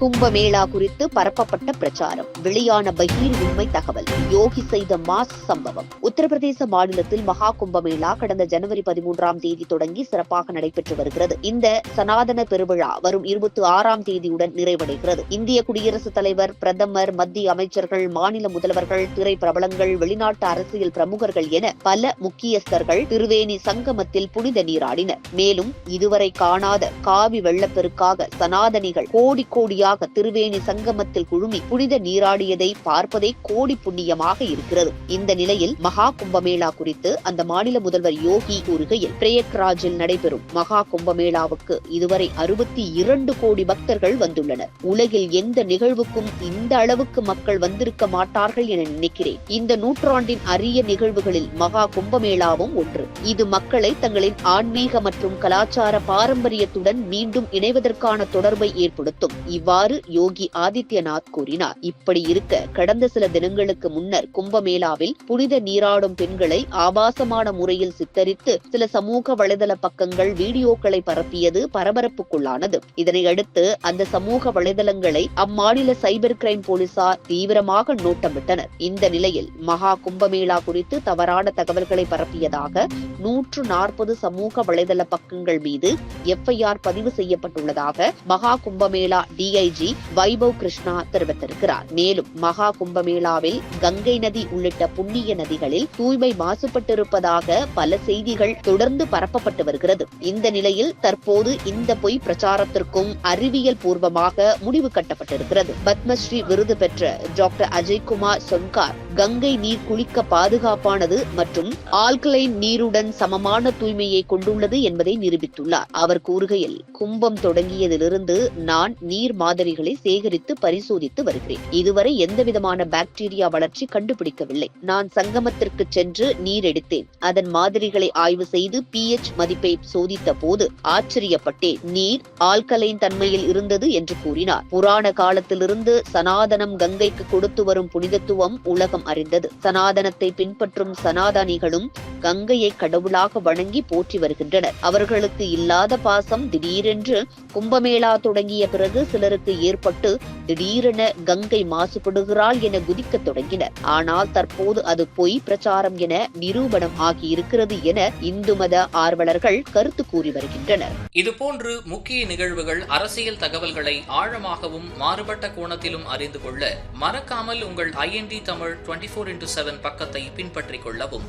கும்பமேளா குறித்து பரப்பப்பட்ட பிரச்சாரம். வெளியான பகீர் உண்மை தகவல். யோகி செய்த மாஸ் சம்பவம். உத்தரப்பிரதேச மாநிலத்தில் மகா கும்பமேளா கடந்த ஜனவரி பதிமூன்றாம் தேதி தொடங்கி சிறப்பாக நடைபெற்று வருகிறது. இந்த சனாதன பெருவிழா வரும் இருபத்தி ஆறாம் தேதியுடன் நிறைவடைகிறது. இந்திய குடியரசுத் தலைவர் பிரதமர் மத்திய அமைச்சர்கள் மாநில முதல்வர்கள் திரை பிரபலங்கள் வெளிநாட்டு அரசியல் பிரமுகர்கள் என பல முக்கியஸ்தர்கள் திருவேணி சங்கமத்தில் புனித நீராடினர். மேலும் இதுவரை காணாத காவி வெள்ளப்பெருக்காக சனாதனிகள் கோடி கோடியாக திருவேணி சங்கமத்தில் குழுமி புனித நீராடியதை பார்ப்பதே கோடி புண்ணியமாக இருக்கிறது. இந்த நிலையில் மகா கும்பமேளா குறித்து அந்த மாநில முதல்வர் யோகி கூறுகையில் பிரயக்ராஜில் நடைபெறும் மகா கும்பமேளாவுக்கு இதுவரை அறுபத்தி இரண்டு கோடி பக்தர்கள் வந்துள்ளனர். உலகில் எந்த நிகழ்வுக்கும் இந்த அளவுக்கு மக்கள் வந்திருக்க மாட்டார்கள் என நினைக்கிறேன். இந்த நூற்றாண்டின் அரிய நிகழ்வுகளில் மகா கும்பமேளாவும் ஒன்று. இது மக்களை தங்களின் ஆன்மீக மற்றும் கலாச்சார பாரம்பரியத்துடன் மீண்டும் இணைவதற்கான தொடர்பை ஏற்படுத்தும். இவ்வாறு யோகி ஆதித்யநாத் கூறினார். இப்படி இருக்க கடந்த சில தினங்களுக்கு முன்னர் கும்பமேளாவில் புனித நீராடும் பெண்களை ஆபாசமான முறையில் சித்தரித்து சில சமூக வலைதள பக்கங்கள் வீடியோக்களை பரப்பியது பரபரப்புக்குள்ளானது. இதனையடுத்து அந்த சமூக வலைதளங்களை அம்மாநில சைபர் கிரைம் போலீசார் தீவிரமாக நோட்டமிட்டனர். இந்த நிலையில் மகா கும்பமேளா குறித்து தவறான தகவல்களை பரப்பியதாக நூற்று நாற்பது சமூக வலைதள பக்கங்கள் மீது எஃப்ஐஆர் பதிவு செய்யப்பட்டுள்ளதாக மகா கும்பமேளா டிஐஜி வைபவ் கிருஷ்ணா தெரிவித்திருக்கிறார். மேலும் மகா கும்பமேளாவில் கங்கை நதி உள்ளிட்ட புண்ணிய நதிகளில் தூய்மை மாசுபட்டிருப்பதாக பல செய்திகள் தொடர்ந்து பரப்பப்பட்டு வருகிறது. இந்த நிலையில் தற்போது இந்த பொய் பிரச்சாரத்திற்கும் அறிவியல் பூர்வமாக முடிவு கட்டப்பட்டிருக்கிறது. பத்மஸ்ரீ விருது பெற்ற டாக்டர் அஜய்குமார் சொன்கார் கங்கை நீர் குளிக்க பாதுகாப்பானது மற்றும் ஆல்கலைன் நீருடன் சமமான தூய்மையை கொண்டுள்ளது என்பதை நிரூபித்துள்ளார். அவர் கூறுகையில் கும்பம் தொடங்கியதிலிருந்து நான் நீர் மாதிரிகளை சேகரித்து பரிசோதித்து வருகிறேன். இதுவரை எந்தவிதமான பாக்டீரியா வளர்ச்சி கண்டுபிடிக்கவில்லை. நான் சங்கமத்திற்கு சென்று நீர் எடுத்தேன். அதன் மாதிரிகளை ஆய்வு செய்து பிஎச் மதிப்பை சோதித்த போது ஆச்சரியப்பட்டேன். நீர் ஆல்கலைன் தன்மையில் இருந்தது என்று கூறினார். புராண காலத்திலிருந்து சனாதனம் கங்கைக்கு கொடுத்து வரும் புனிதத்துவம் உலகம் அறிந்தது. சனாதனத்தை பின்பற்றும் சனாதனிகளும் கங்கையை கடவுளாக வணங்கி போற்றி வருகின்றனர். அவர்களுக்கு இல்லாத பாசம் திடீரென்று கும்பமேளா தொடங்கிய பிறகு சிலருக்கு ஏற்பட்டு திடீரென கங்கை மாசுபடுகிறாள் என குதிக்க தொடங்கினர். ஆனால் தற்போது அது பொய் பிரச்சாரம் என நிரூபணம் ஆகியிருக்கிறது என இந்து மத ஆர்வலர்கள் கருத்து கூறி வருகின்றனர். இதுபோன்று முக்கிய நிகழ்வுகள் அரசியல் தகவல்களை ஆழமாகவும் மாறுபட்ட கோணத்திலும் அறிந்து கொள்ள மறக்காமல் உங்கள் I N D Tamil twenty four into seven பக்கத்தை பின்பற்றிக் கொள்ளவும்.